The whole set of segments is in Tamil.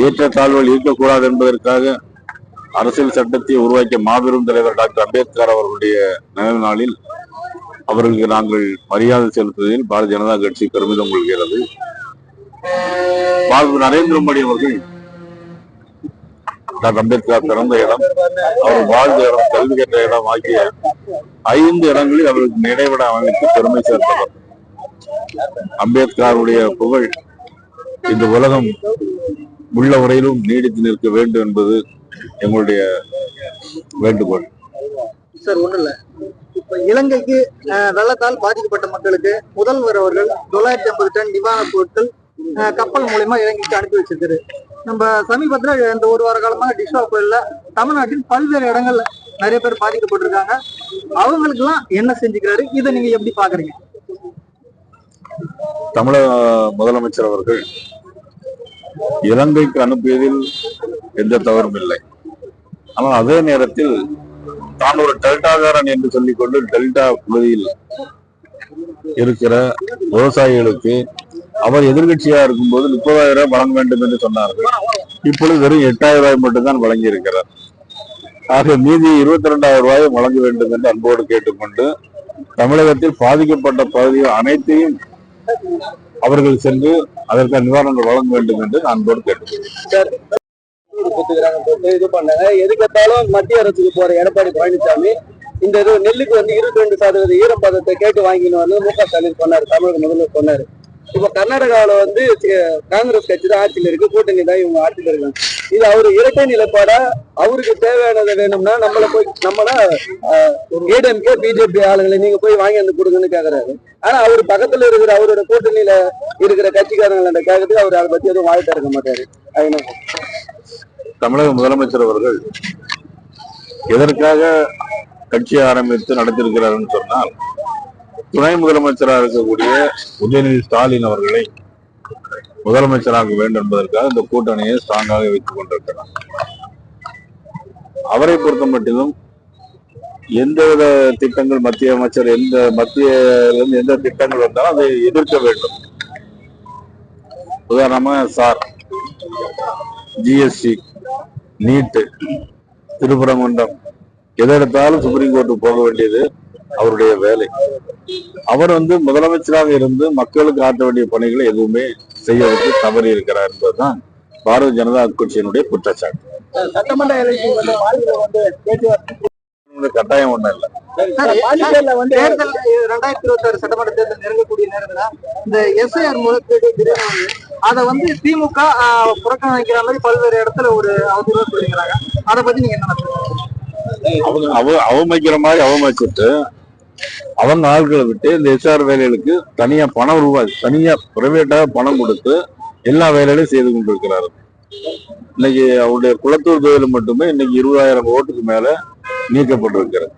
ஏற்றத்தாழ்வுகள் இருக்கக்கூடாது என்பதற்காக அரசியல் சட்டத்தை உருவாக்கிய மாபெரும் தலைவர் டாக்டர் அம்பேத்கர் அவர்களுடைய நினைவு நாளில் அவர்களுக்கு நாங்கள் மரியாதை செலுத்துவதில் பாரதிய ஜனதா கட்சி பெருமிதம் கொள்கிறது. பாரத நரேந்திர மோடி அவர்கள் டாக்டர் அம்பேத்கர் பிறந்த இடம் அவர் வாழ்ந்த இடம் கல்வி கற்ற இடம் ஆகிய ஐந்து இடங்களில் அவருக்கு நினைவிட அமைத்து பெருமை சேர்த்தவர். அம்பேத்கருடைய புகழ் இந்த உலகம் உள்ள வரையிலும் நீடித்து நிற்க வேண்டும் என்பது எங்களுடைய வேண்டுகோள். சார் ஒண்ணும் இல்ல. இப்ப இலங்கைக்கு வெள்ளத்தால் பாதிக்கப்பட்ட மக்களுக்கு முதல்வர் அவர்கள் தொள்ளாயிரத்தி ஐம்பது டன் நிவாரணப் பொருட்கள் கப்பல் மூலியமா இலங்கைக்கு அனுப்பி வச்சிருக்காரு. நம்ம சமீபத்துல இந்த ஒரு வார காலமா டிஷ்வா புயல்ல தமிழ்நாட்டில் பல்வேறு இடங்கள்ல நிறைய பேர் பாதிக்கப்பட்டிருக்காங்க. அவங்களுக்கு எல்லாம் என்ன செஞ்சுக்கிறாரு? இதை நீங்க எப்படி பாக்குறீங்க? தமிழக முதலமைச்சர் அவர்கள் இலங்கைக்கு அனுப்பியதில் எந்த தவறும் இல்லை. ஆனால் அதே நேரத்தில் தான் ஒரு டெல்டாகாரன் என்று சொல்லிக்கொண்டு டெல்டா பகுதியில் இருக்கிற விவசாயிகளுக்கு அவர் எதிர்கட்சியா இருக்கும்போது முப்பதாயிரம் ரூபாய் வழங்க வேண்டும் என்று சொன்னார்கள். இப்பொழுது வெறும் எட்டாயிரம் ரூபாய் மட்டும்தான் வழங்கி இருக்கிறார் ஆக மீதி இருபத்தி ரெண்டாயிரம் ரூபாயை வழங்க வேண்டும் என்று அன்போடு கேட்டுக்கொண்டு தமிழகத்தில் பாதிக்கப்பட்ட பகுதிகள் அனைத்தையும் அவர்கள் சென்று அதற்கான நிவாரணங்கள் வழங்க வேண்டும் என்று நான் கேட்டுக்கொள்கிறேன். போட்டு இது பண்ணாங்க. எதுக்கெடுத்தாலும் மத்திய அரசுக்கு போற எடப்பாடி பழனிசாமி இந்த இது நெல்லுக்கு வந்து இருபத்தி ரெண்டு சதவீத ஈரப்பதத்தை கேட்டு வாங்கினு வந்து மு க ஸ்டாலின் சொன்னாரு தமிழக முதல்வர் சொன்னாரு. இப்ப கர்நாடகாவில வந்து காங்கிரஸ் கட்சி தான் ஆட்சியில் இருக்கு கூட்டணி தான் இவங்க ஆட்சியில் இருக்காங்க. இது அவரு இரட்டை நிலைப்பாடா? அவருக்கு தேவையானது வேணும்னா நம்மள போய் நம்மள ஏடிஎம்கே பிஜேபி ஆளுங்களை நீங்க போய் வாங்கி வந்து கொடுங்கன்னு கேக்குறாரு. ஆனா அவர் பக்கத்துல இருக்கிற அவரோட கூட்டணியில இருக்கிற கட்சிக்காரங்களை கேட்கறதுக்கு அவர் அதை பத்தி எதுவும் வாழ்த்த இருக்க மாட்டாரு. தமிழக முதலமைச்சர் அவர்கள் எதற்காக கட்சி ஆரம்பித்து நடத்திருக்கிறார்னு சொன்னால் துணை முதலமைச்சராக இருக்கக்கூடிய உதயநிதி ஸ்டாலின் அவர்களை முதலமைச்சராக வேண்டும் என்பதற்காக இந்த கூட்டணியை ஸ்ட்ராங்காக வைத்துக் கொண்டிருக்கிறார். அவரை பொறுத்த மட்டிலும் எந்தவித திட்டங்கள் மத்திய அமைச்சர் எந்த மத்திய எந்த திட்டங்கள் வந்தாலும் அதை எதிர்க்க வேண்டும். உதாரணமா சார் ஜிஎஸ்டி நீட்டு திருப்பரங்குன்றம் எதை எடுத்தாலும் சுப்ரீம் கோர்ட்டுக்கு போக வேண்டியது அவருடைய வேலை. அவர் வந்து முதலமைச்சராக இருந்து மக்களுக்கு ஆற்ற வேண்டிய பணிகளை எதுவுமே செய்யறதுக்கு தவறி இருக்கிறார் என்பதுதான் பாரதிய ஜனதா கட்சியினுடைய குற்றச்சாட்டு. சட்டமன்ற கட்டாயம் ஒண்ணும் இல்லை. பாண்டிச்சேரியில வந்து தேர்தல் ரெண்டாயிரத்தி இருபத்தி ஆறு சட்டமன்ற தேர்தல் நெருங்கக்கூடிய நேரத்துல இந்த எஸ்ஐஆர் வந்து அதை வந்து திமுக புறக்கணிக்கிற மாதிரி பல்வேறு இடத்துல ஒரு அவதூறு சொல்லிக்கிறாங்க அதை பத்தி நீங்க என்ன நினைக்கிறீங்க? அவங்க அவ அவமதிக்கிற மாதிரி அவமதிச்சுட்டு அவங்க ஆட்களை விட்டு இந்த எஸ்ஆர் வேலைகளுக்கு தனியா பணம் ரூபாய் தனியா பிரைவேட்டாக பணம் கொடுத்து எல்லா வேலைகளையும் செய்து கொண்டிருக்கிறாரு. இன்னைக்கு அவருடைய குளத்தூர் தொகுதியில் மட்டுமே இன்னைக்கு இருபதாயிரம் ஓட்டுக்கு மேல நீக்கப்பட்டிருக்கிறது.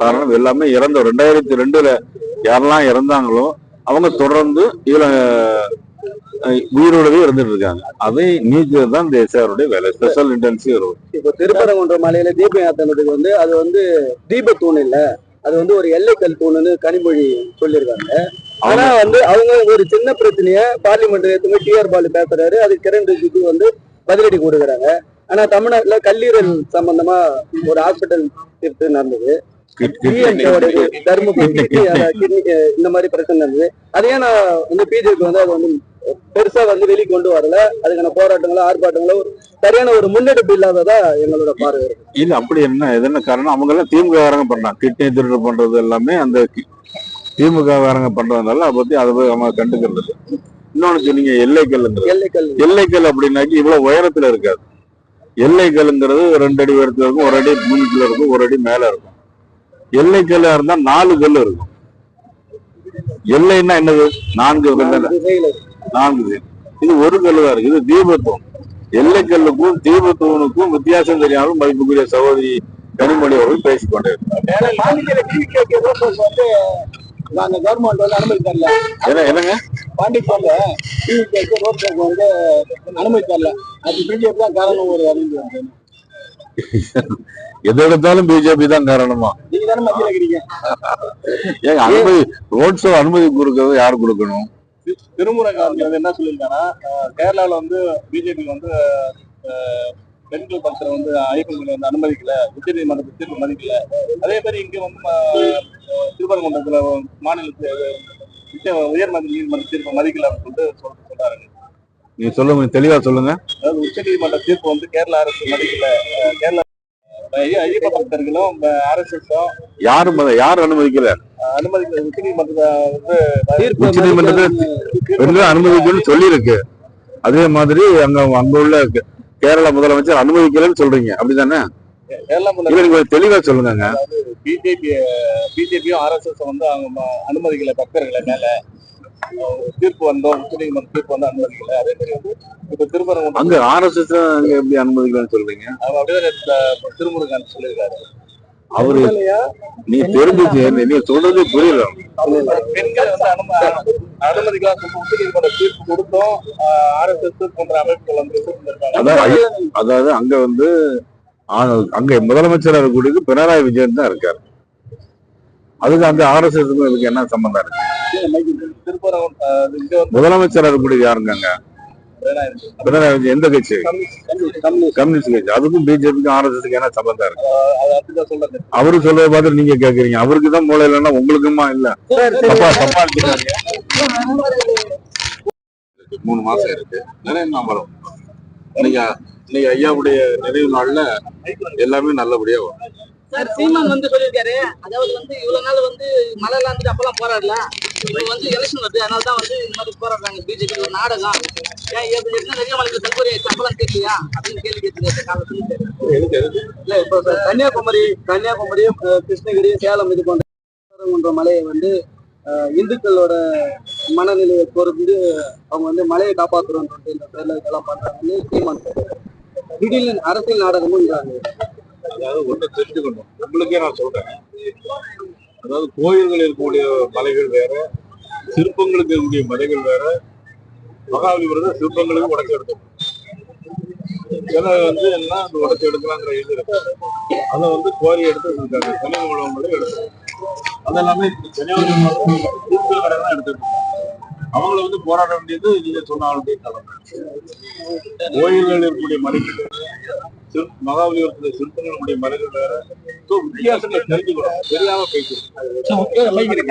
காரணம் எல்லாமே இறந்த ரெண்டாயிரத்தி ரெண்டுல யாரெல்லாம் இறந்தாங்களோ அவங்க தொடர்ந்து இதுல உயிரோடவே இருந்துட்டு இருக்காங்க. அதை நீக்கிறது தான் இந்த எஸ்ஆருடைய வேலை. ஸ்பெஷல் இன்டென்சிவ் இப்போ திருப்பரங்குன்ற மலையில தீபம் ஏத்தனதுக்கு வந்து அது வந்து தீப தூண் இல்லை. அது வந்து ஒரு எல்லைக்கல் தூணுன்னு கனிமொழி சொல்லியிருக்காங்க ஆனா வந்து அவங்க ஒரு சின்ன பிரச்சனைய பார்லிமெண்ட் ஏத்துமே டிஆர் பாலு பேசுறாரு. அது கிரண் ரிஜிஜு வந்து பதிலடி கொடுக்குறாங்க. ஆனா தமிழ்நாட்டுல கல்லீரல் சம்பந்தமா ஒரு ஹாஸ்பிட்டல் திருத்து நடந்தது. தர்மபுரி இந்த மாதிரி பிரச்சனை இருந்தது. அதே நான் வந்து பிஜேபி வந்து அது வந்து பெருசா வந்து வெளி கொண்டு வரல. அதுக்கான போராட்டங்களோ ஆர்ப்பாட்டங்களோ சரியான ஒரு முன்னெடுப்பு இல்லாததா எங்களோட பார்வை. இல்ல அப்படி என்ன இது என்ன காரணம் அவங்க எல்லாம் திமுக காரங்க பண்றாங்க. கிட்னி திருட்டு பண்றது எல்லாமே அந்த கி- திமுக காரங்க பண்றதுனால அதை பத்தி அதை போய் அவங்க கண்டுக்கிறது. இன்னொன்னு சொன்னீங்க எல்லைக்கல்லுங்கிறது. எல்லைக்கல் எல்லைக்கல் அப்படின்னாக்கி இவ்வளவு உயரத்துல இருக்காது. எல்லைக்கல்லுங்கிறது ரெண்டு அடி உயரத்துல இருக்கும் ஒரு அடி பூமிக்குள்ள இருக்கும் ஒரு அடி மேல இருக்கும். எல்லைக்கல்லா இருந்தா நாலு கல் இருக்கும். எல்லைன்னா என்னது? நான்கு கல் திசையில நான்கு கல் இது ஒரு கல்லு தான் இருக்கு இது தீபத்துவம் எல்லைக்கல்லுக்கும் தீபத்துவனுக்கும் வித்தியாசம் தெரியாமல் மதிப்புக்குரிய சகோதரி கனிமொழி அவர்கள் பேசிக் கொண்டே இருந்தார். பாண்டிச்சேரி டிவிகே வந்து நாங்க கவர்மெண்ட் வந்து அனுமதி தரல. என்ன என்னங்க? பாண்டிச்சேரியில டிவிகே ரோட் வந்து அனுமதி தரல. அது பிஜேபி தான் காரணம் ஒரு அறிந்து எது எடுத்தாலும் பிஜேபி தான் காரணமா? ஏங்க அனுமதி ரோட் ஷோ அனுமதி கொடுக்கறது யார் கொடுக்கணும்? திருமுருகன் வந்து என்ன சொல்லியிருக்காங்கன்னா கேரளால வந்து பிஜேபி வந்து பெண்கள் படத்துல வந்து ஐயப்பன்களை வந்து அனுமதிக்கல உச்ச நீதிமன்றத்தை தீர்ப்பு மதிக்கல. அதே மாதிரி இங்க வந்து திருப்பரங்குன்றத்துல மாநிலத்து உயர் நீதிமன்ற தீர்ப்பு மதிக்கல அப்படின்னு சொல்லிட்டு நீங்க சொல்லுங்க தெளிவா சொல்லுங்க. அதாவது உச்ச நீதிமன்ற தீர்ப்பு வந்து கேரள அரசு மதிக்கல. கேரளா ஐய- ஐயப்ப பக்தர்களும் ஆர்எஸ்எஸும் யாரும் யாரும் அனுமதிக்கல. அனுமதிக்கல. உச்ச நீதிமன்றத்தை வந்து தீர்ப்பு உச்ச நீதிமன்றத்துல பெண்கள் அனுமதிக்கணும்னு சொல்லியிருக்கு. அதே மாதிரி அங்க அங்க உள்ள கேரள முதலமைச்சர் அனுமதிக்கலன்னு சொல்றீங்க. அப்படிதானே தெளிவா சொல்லுங்க பிஜேபி பிஜேபியும் ஆர்எஸ்எஸ் வந்து அவங்க அனுமதிக்கல பக்தர்களை மேல. தீர்ப்பு வந்தோம் உச்சநீதிமன்ற தீர்ப்பு வந்து அனுமதிக்கல. அதே மாதிரி வந்து இப்ப திருப்பரங்குன்றம் அங்க ஆர்எஸ்எஸ் அங்க எப்படி அனுமதிக்கலன்னு சொல்றீங்க? அப்படியே திருமுருகன் சொல்லியிருக்காரு. அவரு நீ தெரிஞ்சுச்சு நீ சொல்றதே புரியல. பெண்கள் வந்து அனும அனுமதிக்கலாம் சொல்லிட்டு உச்சநீதிமன்ற தீர்ப்பு கொடுத்தோம். ஆர்எஸ்எஸ் போன்ற அமைப்புகள் வந்து ஐய- அதாவது அங்க வந்து அங்க முதலமைச்சர் இருக்கக்கூடியது பினராயி விஜயன் தான் இருக்காரு. அதுக்கு அந்த ஆர்எஸ்எஸ் இதுக்கு என்ன சம்பந்தம் இருக்கு? முதலமைச்சர் இருக்கக்கூடியது யாருங்க பினராயி விஜயன் எந்த கட்சி? கம்யூனிஸ்ட் கட்சி. அதுக்கும் பிஜேபிக்கும் ஆர்எஸ்எஸ்க்கு என்ன சம்பந்தம் இருக்கு? அது அப்படிதான் சொல்றது. அவரு சொல்றத பார்த்து நீங்க கேக்குறீங்க. அவருக்கு தான் மூளை இல்லைன்னா உங்களுக்குமா இல்ல? தப்பா தப்பா. மூணு மாசம் இருக்கு. நிறைய நம்பரும் இன்னைக்கு இன்னைக்கு ஐயாவுடைய நிறைவு நாள்ல எல்லாமே நல்லபடியா வரும். சார் சீமான் வந்து சொல்லியிருக்காரு. அதாவது வந்து இவ்வளவு நாள் வந்து மழை இருந்துட்டு அப்பெல்லாம் போராடல. இப்போ வந்து எலெக்ஷன் வருது. அதனால தான் வந்து இந்த மாதிரி போராடுறாங்க. பிஜேபி ஒரு நாடகம். ஏன் எப்படி என்ன நிறைய மலைக்கு தற்கொலை அப்பெல்லாம் கேட்கலையா? அப்படின்னு கேள்வி கேட்டுருக்காரு காலை சொல்லிட்டு இல்ல இப்போ சார் கன்னியாகுமரி கன்னியாகுமரி கிருஷ்ணகிரி சேலம் இது போன்ற மலையை வந்து இந்துக்களோட மனநிலையை பொறுத்து அவங்க வந்து மலையை காப்பாத்துறோம் இந்த பேர்ல இதெல்லாம் பண்றாங்கன்னு சீமான். திடீர்னு அரசியல் நாடகமும் அதாவது ஒன்று தெரிஞ்சுக்கணும். உங்களுக்கே நான் சொல்றேன். அதாவது கோயில்கள் இருக்கக்கூடிய மலைகள் வேற சிற்பங்களுக்கு இருக்கக்கூடிய மலைகள் வேற மகாபலிபுரத்தில் சிற்பங்களுக்கு உடச்சு எடுத்துக்கணும். ஏன்னா வந்து என்ன அந்த உடச்சு எடுக்கலாங்கிற இது இருக்கு. அதை வந்து கோரி எடுத்து இருக்காங்க கன்னியாகுமரி மலை எடுத்து அதெல்லாமே கன்னியாகுமரி சிற்பங்கள் கடை தான் எடுத்துருக்காங்க அவங்கள வந்து போராட வேண்டியது நீங்க சொன்ன ஆளுடைய தலைமை கோயில்கள் இருக்கக்கூடிய மலைகள் மகாபலிபுரத்துல சிற்பங்களுடைய மலைகள் வேற. வித்தியாசங்களை தெரிஞ்சுக்கணும். தெரியாம பேசணும்